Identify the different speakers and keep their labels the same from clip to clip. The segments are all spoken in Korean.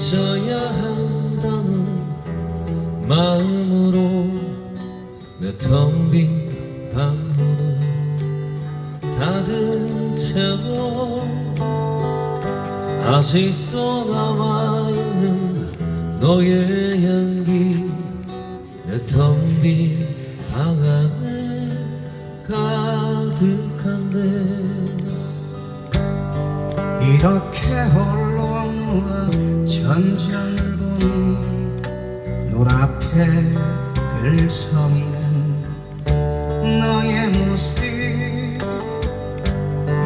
Speaker 1: 잊어야 한다는 마음으로 내 텅 빈 방문을 닫은 채로 아직도 남아있는 너의 향기 내 텅 빈 방 안에 가득한데
Speaker 2: 이렇게 홀 로 누워 전전을 보니 눈앞에 글서있는 너의 모습.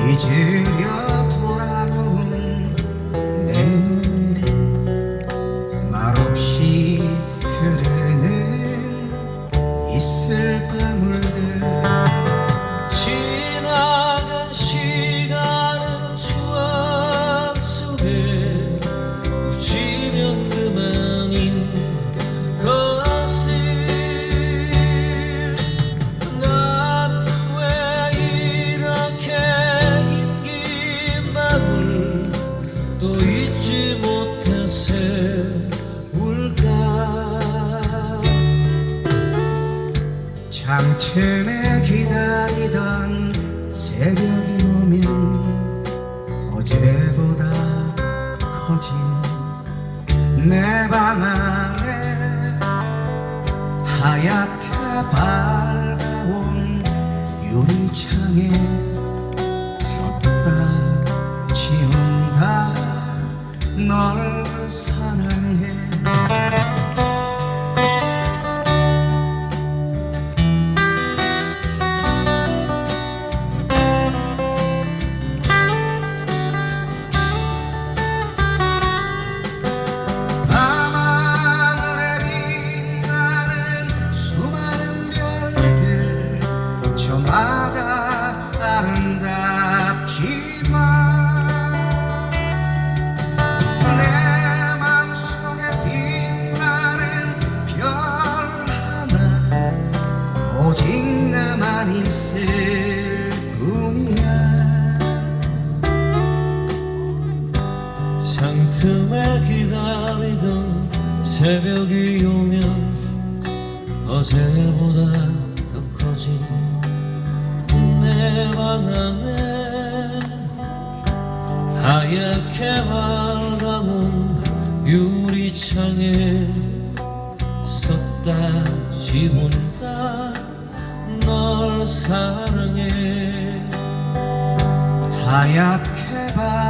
Speaker 2: 잊으려 돌아온 내 눈에 말없이 흐르 잠틈에 기다리던 새벽이 오면 어제보다 커진 내 방 안에 하얗게 밝아온 유리창에 저마다 아름답지만 내 맘속에 빛나는 별 하나 오직 나만 있을 뿐이야.
Speaker 1: 상틈에 기다리던 새벽이 오면 어제보다 안에 하얗게 밝아온 유리창에 썼다 지운다. 널 사랑해.
Speaker 2: 하얗게 밝아온